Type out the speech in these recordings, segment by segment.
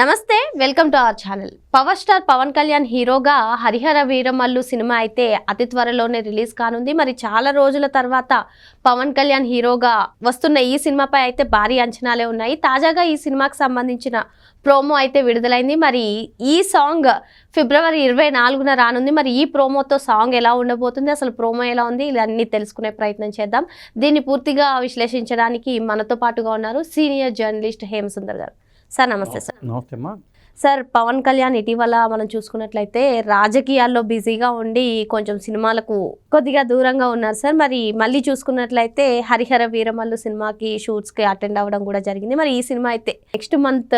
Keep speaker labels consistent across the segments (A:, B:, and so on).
A: నమస్తే welcome to our channel. Power star Pawan Kalyan హీరోగా Harihara Veeramallu cinema అయితే అతి త్వరలోనే రిలీజ్ కానుంది. మరి చాలా రోజుల తర్వాత పవన్ కళ్యాణ్ హీరోగా వస్తున్న ఈ సినిమాపై అయితే భారీ అంచనాలే ఉన్నాయి. తాజాగా ఈ సినిమాకి సంబంధించిన ప్రోమో అయితే విడుదలైంది. మరి ఈ సాంగ్ ఫిబ్రవరి ఇరవై నాలుగున రానుంది. మరి ఈ ప్రోమోతో సాంగ్ ఎలా ఉండబోతుంది? అసలు ప్రోమో ఎలా ఉంది? ఇవన్నీ తెలుసుకునే ప్రయత్నం చేద్దాం. దీన్ని పూర్తిగా విశ్లేషించడానికి మనతో పాటుగా ఉన్నారు సీనియర్ జర్నలిస్ట్ హేమసుందర్ గారు. సార్ నమస్తే సార్.
B: నమస్తే అమ్మా.
A: సార్ పవన్ కళ్యాణ్ ఇటీవల మనం చూసుకున్నట్లయితే రాజకీయాల్లో బిజీగా ఉండి కొంచెం సినిమాలకు కొద్దిగా దూరంగా ఉన్నారు సార్. మరి మళ్ళీ చూసుకున్నట్లయితే హరిహర వీరమల్లు సినిమాకి షూట్స్కి అటెండ్ అవ్వడం కూడా జరిగింది. మరి ఈ సినిమా అయితే నెక్స్ట్ మంత్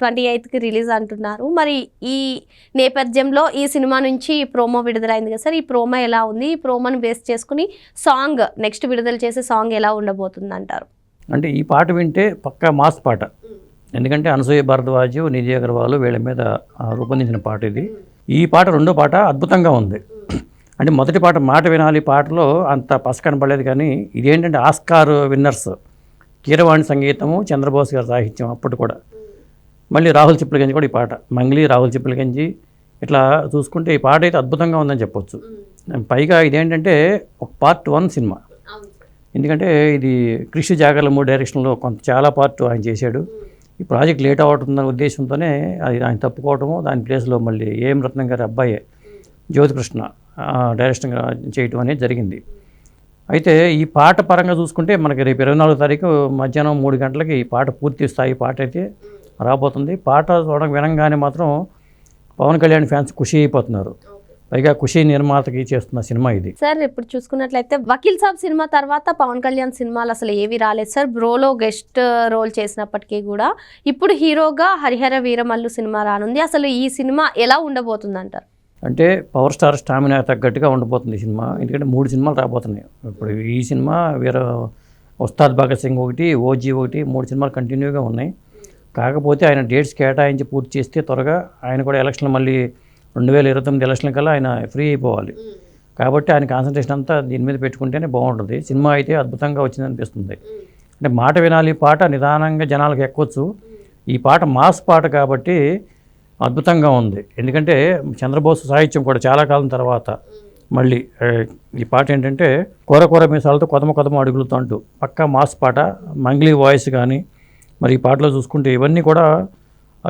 A: ట్వంటీ ఎయిత్కి రిలీజ్ అంటున్నారు. మరి ఈ నేపథ్యంలో ఈ సినిమా నుంచి ప్రోమో విడుదలైంది కదా సార్. ఈ ప్రోమో ఎలా ఉంది? ఈ ప్రోమోని బేస్ చేసుకుని సాంగ్ నెక్స్ట్ విడుదల చేసే సాంగ్ ఎలా ఉండబోతుంది అంటారు
B: అంటే ఈ పాట వింటే పక్కా మాస్ పాట. ఎందుకంటే అనసూయ భరద్వాజ్ నిధి అగర్వాల్ వీళ్ళ మీద రూపొందించిన పాట ఇది. ఈ పాట రెండో పాట అద్భుతంగా ఉంది. అంటే మొదటి పాట మాట వినాలి పాటలో అంత పస కనపడలేదు కానీ ఇదేంటంటే ఆస్కార్ విన్నర్స్. కీరవాణి సంగీతము చంద్రబోస్ గారి సాహిత్యం అప్పుడు కూడా. మళ్ళీ రాహుల్ చిప్లగంజి కూడా ఈ పాట. మంగ్లీ రాహుల్ చిప్లగంజి ఇట్లా చూసుకుంటే ఈ పాట అయితే అద్భుతంగా ఉందని చెప్పొచ్చు. పైగా ఇదేంటంటే ఒక పార్ట్ వన్ సినిమా. ఎందుకంటే ఇది కృషి జాగర్లము డైరెక్షన్లో కొంత చాలా పార్ట్ ఆయన చేశాడు. ఈ ప్రాజెక్ట్ లేట్ అవుతుందనే ఉద్దేశంతోనే అది ఆయన తప్పుకోవటము దాని ప్లేస్లో మళ్ళీ ఏం రత్నం గారి అబ్బాయి జ్యోతికృష్ణ డైరెక్షన్ చేయటం అనేది జరిగింది. అయితే ఈ పాట పరంగా చూసుకుంటే మనకి రేపు ఇరవై నాలుగు తారీఖు మధ్యాహ్నం మూడు గంటలకి ఈ పాట పూర్తి స్థాయి పాట అయితే రాబోతుంది. పాట చూడడం వినంగానే మాత్రం పవన్ కళ్యాణ్ ఫ్యాన్స్ ఖుషి అయిపోతున్నారు. పైగా ఖుషి నిర్మాతకి చేస్తున్న సినిమా ఇది.
A: సార్ ఇప్పుడు చూసుకున్నట్లయితే వకీల్ సాబ్ సినిమా తర్వాత పవన్ కళ్యాణ్ సినిమాలు అసలు ఏవి రాలేదు సార్. బ్రోలో గెస్ట్ రోల్ చేసినప్పటికీ కూడా ఇప్పుడు హీరోగా హరిహర వీరమల్లు సినిమా రానుంది. అసలు ఈ సినిమా ఎలా ఉండబోతుంది అంటారు
B: అంటే పవర్ స్టార్ స్టామినా తగ్గట్టుగా ఉండబోతుంది ఈ సినిమా. ఎందుకంటే మూడు సినిమాలు రాబోతున్నాయి. ఇప్పుడు ఈ సినిమా వేరే ఉస్తాద్ భగత్ సింగ్ ఒకటి ఓజీ ఒకటి మూడు సినిమాలు కంటిన్యూగా ఉన్నాయి. కాకపోతే ఆయన డేట్స్ కేటాయించి పూర్తి చేస్తే త్వరగా ఆయన కూడా ఎలక్షన్ మళ్ళీ రెండు వేల ఇరవై తొమ్మిది ఎలక్షన్ కల్లా ఆయన ఫ్రీ అయిపోవాలి. కాబట్టి ఆయన కాన్సన్ట్రేషన్ అంతా దీని మీద పెట్టుకుంటేనే బాగుంటుంది. సినిమా అయితే అద్భుతంగా వచ్చింది అనిపిస్తుంది అంటే మాట వినాలి పాట నిదానంగా జనాలకు ఎక్కొచ్చు. ఈ పాట మాస్ పాట కాబట్టి అద్భుతంగా ఉంది. ఎందుకంటే చంద్రబోస్ సాహిత్యం కూడా చాలా కాలం తర్వాత మళ్ళీ ఈ పాట ఏంటంటే కూర కూర మీసాలతో కొదమ కొదమ అడుగులతో అంటూ పక్కా మాస్ పాట మంగ్లీ వాయిస్ కానీ మరి ఈ పాటలో చూసుకుంటే ఇవన్నీ కూడా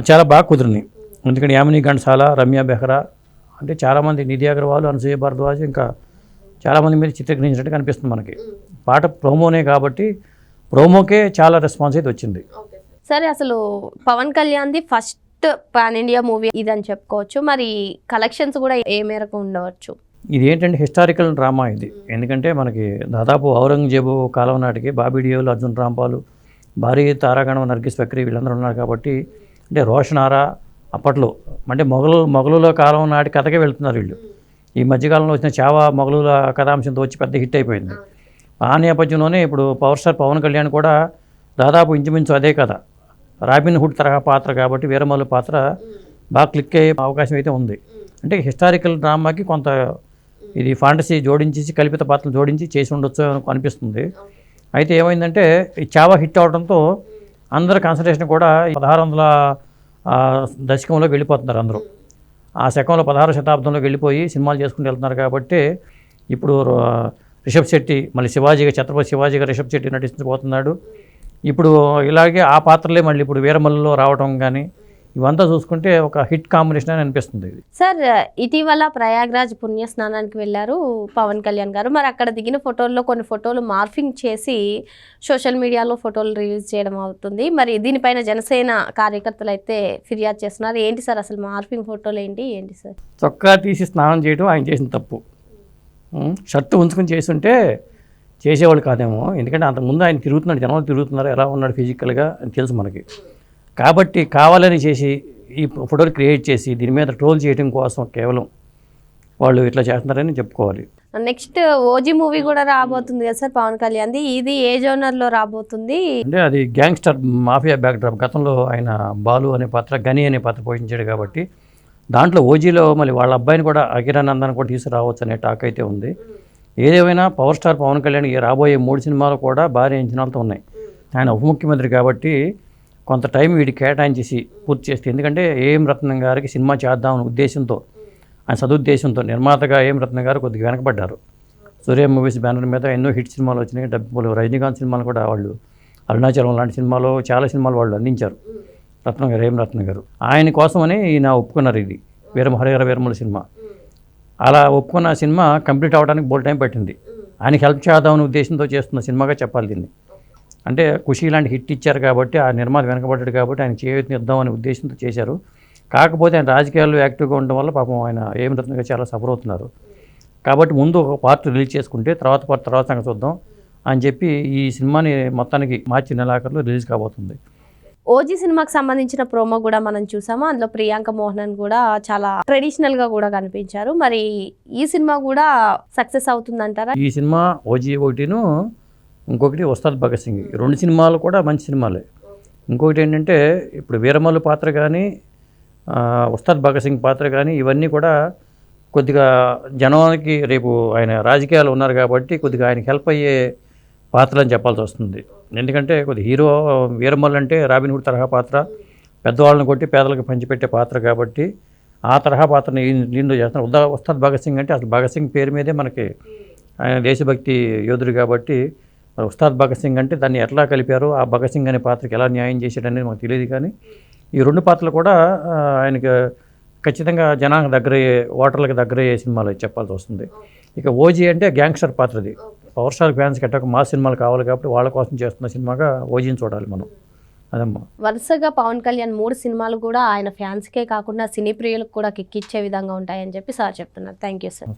B: చాలా బాగా కుదిరినాయి. ఎందుకంటే యామిని ఘంటసాల రమ్య బెహ్రా అంటే చాలామంది నిధి అగర్వాల్ అనసూయ భరద్వాజ్ ఇంకా చాలామంది మీద చిత్రీకరించినట్టు కనిపిస్తుంది మనకి. పాట ప్రోమోనే కాబట్టి ప్రోమోకే చాలా రెస్పాన్స్ అయితే వచ్చింది.
A: సరే. అసలు పవన్ కళ్యాణ్ది ఫస్ట్ పాన్ ఇండియా మూవీ ఇదని చెప్పుకోవచ్చు. మరి కలెక్షన్స్ కూడా ఏ మేరకు ఉండవచ్చు?
B: ఇది ఏంటంటే హిస్టారికల్ డ్రామా ఇది. ఎందుకంటే మనకి దాదాపు ఔరంగజేబు కాలం నాటికి బాబిడియోలు అర్జున్ రాంపాలు భారీ తారాగణం నర్గిస్ బక్రీ వీళ్ళందరూ ఉన్నారు కాబట్టి అంటే రోషనారా అప్పట్లో. అంటే మొఘలు మొఘలుల కాలం నాటి కథకే వెళ్తున్నారు వీళ్ళు. ఈ మధ్యకాలంలో వచ్చిన చావా మొఘలుల కథాంశంతో వచ్చి పెద్ద హిట్ అయిపోయింది. ఆ నేపథ్యంలోనే ఇప్పుడు పవర్ స్టార్ పవన్ కళ్యాణ్ కూడా దాదాపు ఇంచుమించు అదే కథ. రాబిన్ హుడ్ తరహా పాత్ర కాబట్టి వీరమల్లు పాత్ర బాగా క్లిక్ అయ్యే అవకాశం అయితే ఉంది. అంటే హిస్టారికల్ డ్రామాకి కొంత ఇది ఫాంటసీ జోడించేసి కల్పిత పాత్రలు జోడించి చేసి ఉండొచ్చు అనిపిస్తుంది. అయితే ఏమైందంటే ఈ చావా హిట్ అవడంతో అందరి కాన్సన్ట్రేషన్ కూడా పదహారు వందల ఆ, దశకంలోకి వెళ్ళిపోతున్నారు అందరూ. ఆ శకంలో పదహారు శతాబ్దంలోకి వెళ్ళిపోయి సినిమాలు చేసుకుంటూ వెళ్తున్నారు కాబట్టి ఇప్పుడు రిషబ్ శెట్టి మళ్ళీ శివాజీగా ఛత్రపతి శివాజీగా రిషబ్ శెట్టి నటించబోతున్నాడు. ఇప్పుడు ఇలాగే ఆ పాత్రలే మళ్ళీ ఇప్పుడు వీరమల్లిలో రావడం కానీ ఇవంతా చూసుకుంటే ఒక హిట్ కాంబినేషన్ అని అనిపిస్తుంది ఇది.
A: సార్ ఇటీవల ప్రయాగ్రాజ్ పుణ్య స్నానానికి వెళ్ళారు పవన్ కళ్యాణ్ గారు. మరి అక్కడ దిగిన ఫోటోల్లో కొన్ని ఫోటోలు మార్ఫింగ్ చేసి సోషల్ మీడియాలో ఫోటోలు రిలీజ్ చేయడం అవుతుంది. మరి దీనిపైన జనసేన కార్యకర్తలు అయితే ఫిర్యాదు చేస్తున్నారు. ఏంటి సార్ అసలు మార్ఫింగ్ ఫోటోలు ఏంటి? ఏంటి సార్?
B: చొక్కా తీసి స్నానం చేయడం ఆయన చేసిన తప్పు? షర్టు ఉంచుకుని చేస్తుంటే చేసేవాళ్ళు కాదేమో. ఎందుకంటే అంతకుముందు ఆయన తిరుగుతున్నాడు జనాలు తిరుగుతున్నారు ఎలా ఉన్నాడు ఫిజికల్గా అని తెలుసు మనకి. కాబట్టి కావాలని చేసి ఈ ఫోటోలు క్రియేట్ చేసి దీని మీద ట్రోల్ చేయడం కోసం కేవలం వాళ్ళు ఇట్లా చేస్తున్నారని చెప్పుకోవాలి.
A: నెక్స్ట్ ఓజీ మూవీ కూడా రాబోతుంది కదా సార్ పవన్ కళ్యాణ్ది ఇది ఏ జోనర్లో రాబోతుంది?
B: అంటే అది గ్యాంగ్స్టర్ మాఫియా బ్యాక్డ్రాప్. గతంలో ఆయన బాలు అనే పాత్ర గని అనే పాత్ర పోషించాడు కాబట్టి దాంట్లో ఓజీలో మళ్ళీ వాళ్ళ అబ్బాయిని కూడా అకిరానందన్ కూడా తీసుకురావచ్చు అనే టాక్ అయితే ఉంది. ఏదేమైనా పవర్ స్టార్ పవన్ కళ్యాణ్ రాబోయే మూడు సినిమాలు కూడా భారీ అంచనాలతో ఉన్నాయి. ఆయన ఉప ముఖ్యమంత్రి కాబట్టి కొంత టైం వీడి కేటాయించేసి పూర్తి చేస్తే. ఎందుకంటే ఏం రత్నం గారికి సినిమా చేద్దామనే ఉద్దేశంతో ఆయన సదుద్దేశంతో నిర్మాతగా ఏం రత్నం గారు కొద్దిగా వెనకబడ్డారు. సూర్య మూవీస్ బ్యానర్ మీద ఎన్నో హిట్ సినిమాలు వచ్చినాయి. డబ్బులు రజనీకాంత్ సినిమాలు కూడా వాళ్ళు అరుణాచలం లాంటి సినిమాలు చాలా సినిమాలు వాళ్ళు అందించారు. రత్నం గారు ఏం రత్నం గారు. ఆయన కోసమని ఈయన ఒప్పుకున్నారు ఇది. వీరమ హరిహర వీరముల సినిమా. అలా ఒప్పుకున్న సినిమా కంప్లీట్ అవ్వడానికి బోల్ టైం పట్టింది. ఆయనకి హెల్ప్ చేద్దామనే ఉద్దేశంతో చేస్తున్న సినిమాగా చెప్పాలి దీన్ని. అంటే ఖుషి లాంటి హిట్ ఇచ్చారు కాబట్టి ఆ నిర్మాత వెనకబడ్డాడు కాబట్టి ఆయన చేయునిద్దామనే ఉద్దేశంతో చేశారు. కాకపోతే ఆయన రాజకీయాల్లో యాక్టివ్గా ఉండడం వల్ల పాపం ఆయన ఏం రత్నంగా చాలా సఫర్ అవుతున్నారు. కాబట్టి ముందు ఒక పార్ట్ రిలీజ్ చేసుకుంటే తర్వాత పార్ట్ తర్వాత సంగతి చూద్దాం అని చెప్పి ఈ సినిమాని మొత్తానికి మార్చి నెలాఖరులో రిలీజ్ కాబోతుంది.
A: ఓజీ సినిమాకి సంబంధించిన ప్రోమో కూడా మనం చూసాము. అందులో ప్రియాంక మోహనన్ కూడా చాలా ట్రెడిషనల్గా కూడా కనిపించారు. మరి ఈ సినిమా కూడా సక్సెస్ అవుతుందంటారా?
B: ఈ సినిమా ఓజీ ఒకటిను ఇంకొకటి ఉస్తాద్ భగత్ సింగ్. రెండు సినిమాలు కూడా మంచి సినిమాలే. ఇంకొకటి ఏంటంటే ఇప్పుడు వీరమల్లు పాత్ర కానీ ఉస్తాద్ భగత్ సింగ్ పాత్ర కానీ ఇవన్నీ కూడా కొద్దిగా జనానికి రేపు ఆయన రాజకీయాలు ఉన్నారు కాబట్టి కొద్దిగా ఆయనకి హెల్ప్ అయ్యే పాత్రలు అని చెప్పాల్సి వస్తుంది. ఎందుకంటే కొద్ది హీరో వీరమల్ అంటే రాబిన్హుడ్ తరహా పాత్ర పెద్దవాళ్ళని కొట్టి పేదలకు పంచిపెట్టే పాత్ర కాబట్టి ఆ తరహా పాత్రని దీనిలో చేస్తున్నారు. ఉదా ఉస్తాద్ భగత్ సింగ్ అంటే అసలు భగత్ సింగ్ పేరు మీదే మనకి ఆయన దేశభక్తి యోధుడు కాబట్టి మరి ఉస్తాద్ భగత్ సింగ్ అంటే దాన్ని ఎట్లా కలిపారు ఆ భగత్ సింగ్ అనే పాత్రకి ఎలా న్యాయం చేశాడనేది మాకు తెలియదు కానీ ఈ రెండు పాత్రలు కూడా ఆయనకి ఖచ్చితంగా జనానికి దగ్గర అయ్యే ఓటర్లకు దగ్గర అయ్యే సినిమాలు చెప్పాల్సి వస్తుంది. ఇక ఓజీ అంటే గ్యాంగ్స్టర్ పాత్రది. పవర్ స్టార్ ఫ్యాన్స్కి అట్ట మా సినిమాలు కావాలి కాబట్టి వాళ్ళ కోసం చేస్తున్న సినిమాగా ఓజీని చూడాలి మనం. అదమ్మా.
A: వరుసగా పవన్ కళ్యాణ్ మూడు సినిమాలు కూడా ఆయన ఫ్యాన్స్కే కాకుండా సినీ ప్రియులకు కూడా కిక్కిచ్చే విధంగా ఉంటాయని చెప్పి సార్ చెప్తున్నారు. Thank you sir.